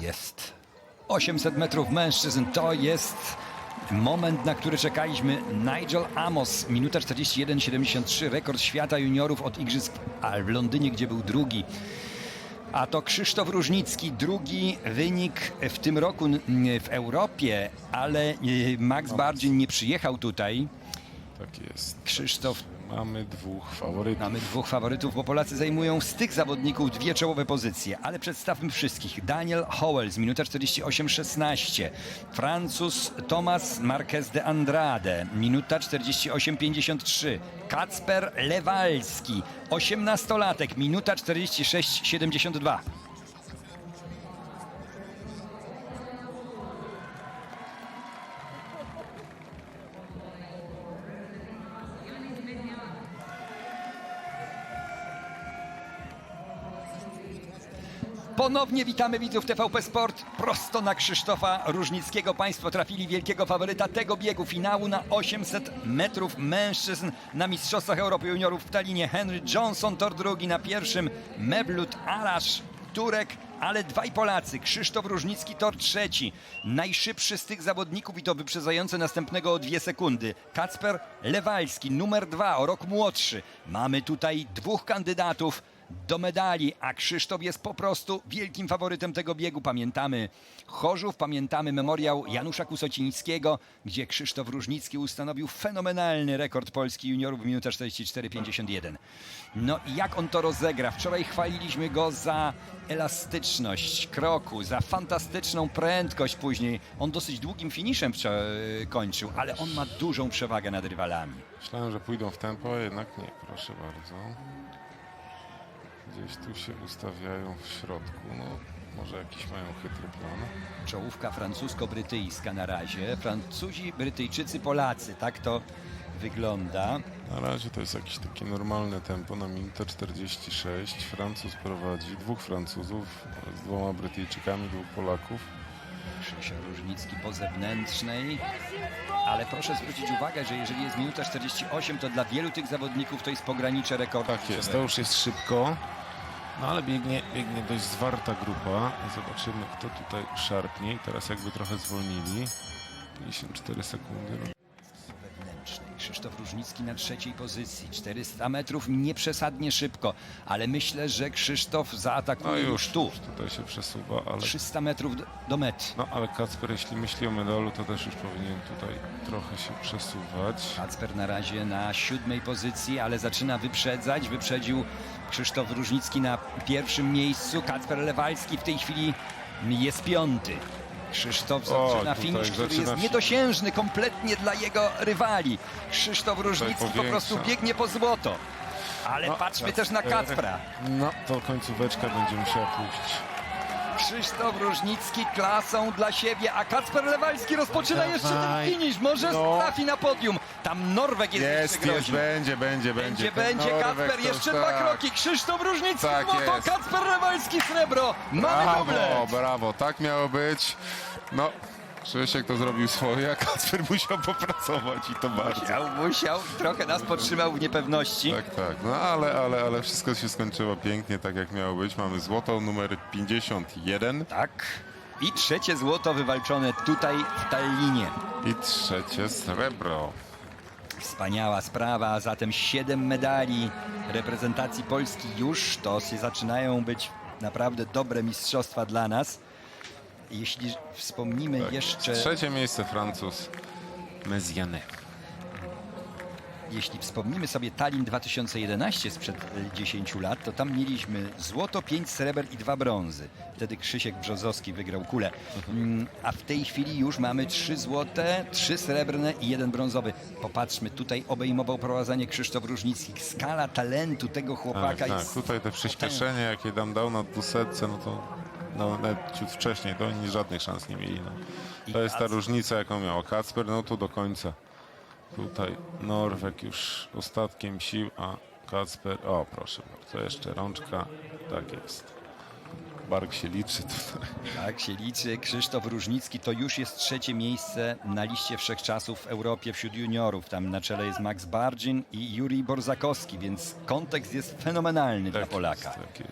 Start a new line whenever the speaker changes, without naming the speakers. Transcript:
Jest. 800 metrów mężczyzn to jest moment, na który czekaliśmy. Nigel Amos, minuta 41,73, rekord świata juniorów od Igrzysk w Londynie, gdzie był drugi. A to Krzysztof Różnicki, drugi wynik w tym roku w Europie, ale y, Max Bardzin nie przyjechał tutaj.
Tak jest.
Krzysztof
Mamy dwóch faworytów.
Mamy dwóch faworytów, bo Polacy zajmują z tych zawodników dwie czołowe pozycje, ale przedstawmy wszystkich. Daniel Howells, minuta 48-16. Francuz Thomas Marquez de Andrade, minuta 48-53. Kacper Lewalski, 18-latek, minuta 46-72. Ponownie witamy widzów TVP Sport prosto na Krzysztofa Różnickiego. Państwo trafili wielkiego faworyta tego biegu finału na 800 metrów mężczyzn na Mistrzostwach Europy Juniorów w Talinie. Henry Johnson tor drugi na pierwszym, Mevlut Arasz Turek, ale dwaj Polacy. Krzysztof Różnicki tor trzeci. Najszybszy z tych zawodników i to wyprzedzający następnego o dwie sekundy. Kacper Lewalski, numer dwa, o rok młodszy. Mamy tutaj dwóch kandydatów do medali, a Krzysztof jest po prostu wielkim faworytem tego biegu. Pamiętamy Chorzów, pamiętamy memoriał Janusza Kusocińskiego, gdzie Krzysztof Różnicki ustanowił fenomenalny rekord Polski juniorów minuta 44,51. No i jak on to rozegra? Wczoraj chwaliliśmy go za elastyczność kroku, za fantastyczną prędkość później. On dosyć długim finiszem wczor- kończył, ale on ma dużą przewagę nad rywalami.
Myślałem, że pójdą w tempo, a jednak nie, proszę bardzo. Gdzieś tu się ustawiają w środku. No, może jakiś mają chytry plan.
Czołówka francusko-brytyjska na razie. Francuzi, Brytyjczycy, Polacy. Tak to wygląda.
Na razie to jest jakieś takie normalne tempo na minutę 46. Francuz prowadzi, dwóch Francuzów z dwoma Brytyjczykami, dwóch Polaków.
Krzysio Różnicki po zewnętrznej. Ale proszę zwrócić uwagę, że jeżeli jest minuta 48, to dla wielu tych zawodników to jest pogranicze rekordu.
Tak jest, to już jest szybko. No ale biegnie, biegnie dość zwarta grupa. Zobaczymy, kto tutaj szarpnie. I teraz jakby trochę zwolnili. 54 sekundy.
Krzysztof Różnicki na trzeciej pozycji. 400 metrów nieprzesadnie szybko, ale myślę, że Krzysztof zaatakuje
no
już tu.
tutaj się przesuwa, ale...
300 metrów do, do mety.
No ale Kacper, jeśli myśli o medalu, to też już powinien tutaj trochę się przesuwać.
Kacper na razie na siódmej pozycji, ale zaczyna wyprzedzać. Wyprzedził Krzysztof Różnicki na pierwszym miejscu. Kacper Lewalski w tej chwili jest piąty. Krzysztof
O,
zaczyna
tutaj
finisz, który
zaczyna
jest
się-
niedosiężny kompletnie dla jego rywali. Krzysztof Różnicki po prostu biegnie po złoto. Ale
No,
patrzmy też na Kacpra.
No, to końcóweczka będzie musiała pójść.
Krzysztof Różnicki klasą dla siebie, a Kacper Lewalski rozpoczyna jeszcze ten finisz. Może
No.
trafi na podium. Tam Norweg jest,
Jest,
jeszcze
jest,
groźny.
będzie, będzie,
Będzie,
będzie.
będzie, Kacper,
to
jeszcze dwa
tak.
kroki, Krzysztof Różnicki,
Tak
złoto,
jest.
Kacper Lewalski, srebro, mamy
Brawo, brawo, tak miało być. No, Krzysiek to zrobił swoje, a Kacper musiał popracować i to bardzo.
Musiał, musiał, trochę nas podtrzymał w niepewności.
Tak, tak, no ale, ale, ale wszystko się skończyło pięknie, tak jak miało być. Mamy złoto numer 51
Tak. I trzecie złoto wywalczone tutaj w Tallinie.
i trzecie srebro.
Wspaniała sprawa, a zatem siedem medali reprezentacji Polski już. To się zaczynają być naprawdę dobre mistrzostwa dla nas. Jeśli wspomnimy
Tak.
jeszcze,
Trzecie miejsce Francuz Meziane.
Jeśli wspomnimy sobie Tallinn 2011 sprzed e, 10 lat, to tam mieliśmy złoto, 5 sreber i 2 brązy. Wtedy Krzysiek Brzozowski wygrał kulę. Mm, A w tej chwili już mamy 3 złote, 3 srebrne i 1 brązowy. Popatrzmy, tutaj obejmował prowadzenie Krzysztof Różnicki. Skala talentu tego chłopaka
Tak, tak.
jest
Tutaj te przyspieszenie, jakie tam dał na dwusetce, no to no, nawet ciut wcześniej, to oni żadnych szans nie mieli. No. To jest ta różnica, jaką miał Kacper, no tu do końca. Tutaj Norweg już ostatkiem sił, a Kacper, o proszę bardzo, jeszcze rączka, tak jest. Bark się liczy tutaj.
Tak się liczy. Krzysztof Różnicki to już jest trzecie miejsce na liście wszechczasów w Europie wśród juniorów. Tam na czele jest Max Bardzin i Jurij Borzakowski, więc kontekst jest fenomenalny dla
Tak
Polaka.
Jest, tak jest.